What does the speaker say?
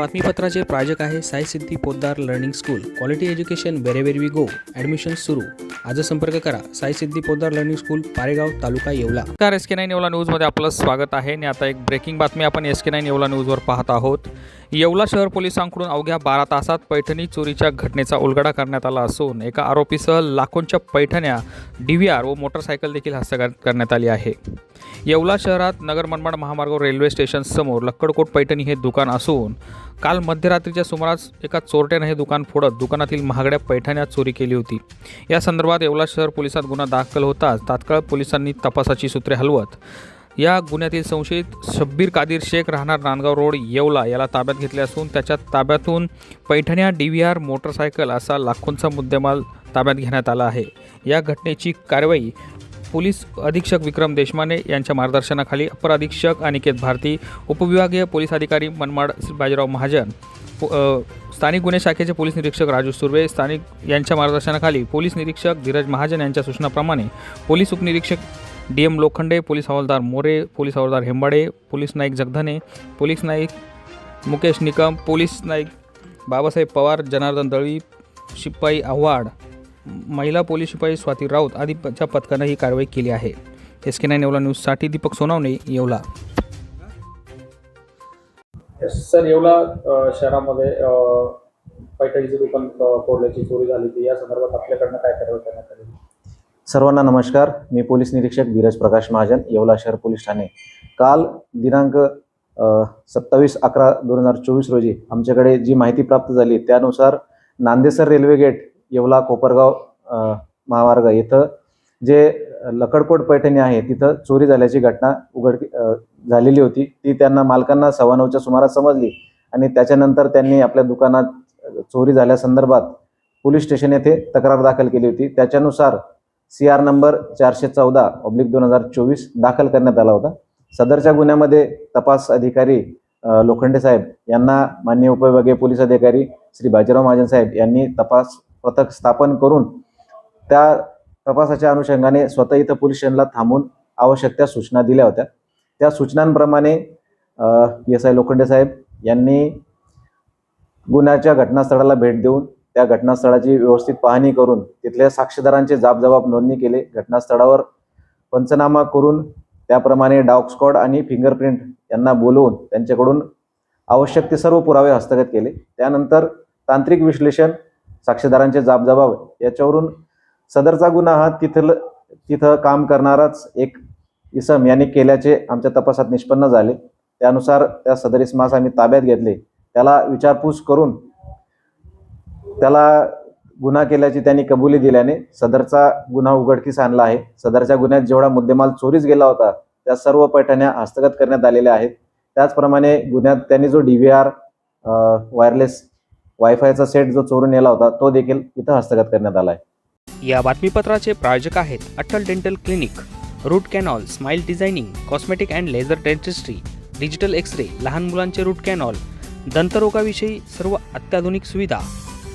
बातमीपत्राचे प्रायोजक आहे Sai Siddhi Podar learning school. Quality education wherever we go admission सुरू. आज संपर्क करा. Sai Siddhi Podar learning school Paregaon taluka Yeola. नमस्कार एस के नाईन येवला न्यूजमध्ये आपलं स्वागत आहे आणि आता एक ब्रेकिंग बातमी आपण एस के नाईन येवला न्यूजवर पाहत आहोत. येवला शहर पोलिसांकडून अवघ्या बारा तासात पैठणी चोरीच्या घटनेचा उलगडा करण्यात आला असून एका आरोपीसह लाखोंच्या पैठण्या डी व्ही आर व मोटरसायकल देखील हस्तगत करण्यात आली आहे. येवला शहरात नगर मनमाड महामार्गावर रेल्वे स्टेशनसमोर लक्कडकोट पैठणी हे दुकान असून काल मध्यरात्रीच्या सुमारास एका चोरट्यानं हे दुकान फोडत दुकानातील महागड्या पैठण्या चोरी केली होती. या संदर्भात येवला शहर पोलिसात गुन्हा दाखल होताच तात्काळ पोलिसांनी तपासाची सूत्रे हलवत या गुन्ह्यातील संशयित शब्बीर कादिर शेख राहणार नांदगाव रोड येवला. याला ताब्यात घेतले असून त्याच्या ताब्यातून पैठण्या डी व्ही आर मोटरसायकल असा लाखोंचा मुद्देमाल ताब्यात घेण्यात आला आहे. या घटनेची कारवाई पोलीस अधीक्षक विक्रम देशमाने यांच्या मार्गदर्शनाखाली अपर अधीक्षक अनिकेत भारती उपविभागीय पोलीस अधिकारी मनमाड श्री बाजीराव महाजन पो- स्थानिक गुन्हे शाखेचे पोलीस निरीक्षक राजू सुर्वे स्थानिक यांच्या मार्गदर्शनाखाली पोलीस निरीक्षक धीरज महाजन यांच्या सूचनाप्रमाणे पोलीस उपनिरीक्षक डी एम लोखंडे पोलीस हवालदार मोरे पोलीस हवालदार हेंबाडे पोलीस नाईक जगधने पोलीस नाईक मुकेश निकम पोलीस नाईक बाबासाहेब पवार जनार्दन दळवी शिपाई आव्हाड महिला पोलीस शिपाई स्वाती राऊत आदीच्या पथकानं ही कारवाई केली आहे. एस के नाईन येवला न्यूजसाठी दीपक सोनावणे येवला. सर येवला शहरामध्ये पैठणीचे दुकान फोडल्याची चोरी झाली होती. या संदर्भात आपल्याकडनं काय कारवाई करण्यात आली? सर्वांना नमस्कार. मी पोलीस निरीक्षक धीरज प्रकाश महाजन येवला शहर पोलीस ठाणे. काल दिनांक सत्तावीस अकरा दोन हजार चोवीस रोजी आमच्याकडे जी माहिती प्राप्त झाली त्यानुसार नांदेसर रेल्वे गेट येवला कोपरगाव महामार्ग इथं जे लकडकोट पैठणी आहे तिथं चोरी झाल्याची घटना उघड झालेली होती. ती त्यांना मालकांना सव्वा नऊच्या सुमारास समजली आणि त्याच्यानंतर त्यांनी आपल्या दुकानात चोरी झाल्यासंदर्भात पोलीस स्टेशन येथे तक्रार दाखल केली होती. त्याच्यानुसार सी आर नंबर चारशे चौदा ऑब्लिक दोन हजार चोवीस दाखल करण्यात आला होता. सदरच्या गुन्ह्यामध्ये तपास अधिकारी लोखंडे साहेब यांना मान्य उपविभागीय पोलीस अधिकारी श्री बाजीराव महाजन साहेब यांनी तपास पथक स्थापन करून त्या तपासाच्या अनुषंगाने स्वतः इथं पोलीस स्टेशनला थांबून आवश्यक त्या सूचना दिल्या होत्या. त्या सूचनांप्रमाणे पी एस आय लोखंडे साहेब यांनी गुन्ह्याच्या घटनास्थळाला भेट देऊन त्या घटनास्थळाची व्यवस्थित पाहणी करून तिथल्या साक्षीदारांचे जाबजबाब नोंदणी केले. घटनास्थळावर पंचनामा करून त्याप्रमाणे डॉग स्कॉड आणि फिंगरप्रिंट यांना बोलवून त्यांच्याकडून आवश्यक ते सर्व पुरावे हस्तगत केले. त्यानंतर तांत्रिक विश्लेषण साक्षीदारांचे जाबजबाब याच्यावरून सदरचा गुन्हा हा तिथलं तिथं काम करणाराच एक इसम यांनी केल्याचे आमच्या तपासात निष्पन्न झाले. त्यानुसार त्या सदर इसमास आम्ही ताब्यात घेतले. त्याला विचारपूस करून त्याला गुन्हा केल्याची त्यांनी कबुली दिल्याने सदरचा गुन्हा उघडकीस आणला आहे. सदरच्या गुन्ह्यात जेवढा मुद्देमाल चोरीस गेला होता त्या सर्व पैठण्या हस्तगत करण्यात आलेल्या आहेत. त्याचप्रमाणे गुन्ह्यात त्यांनी जो डी व्ही आर वायरलेस वायफायचा सेट जो चोरून नेला होता तो देखील इथं हस्तगत करण्यात आला आहे. या बातमीपत्राचे प्रायोजक आहेत Atal dental clinic root canal smile designing cosmetic and laser dentistry digital X ray लहान मुलांचे रूट कॅनॉल दंतरोगाविषयी सर्व अत्याधुनिक सुविधा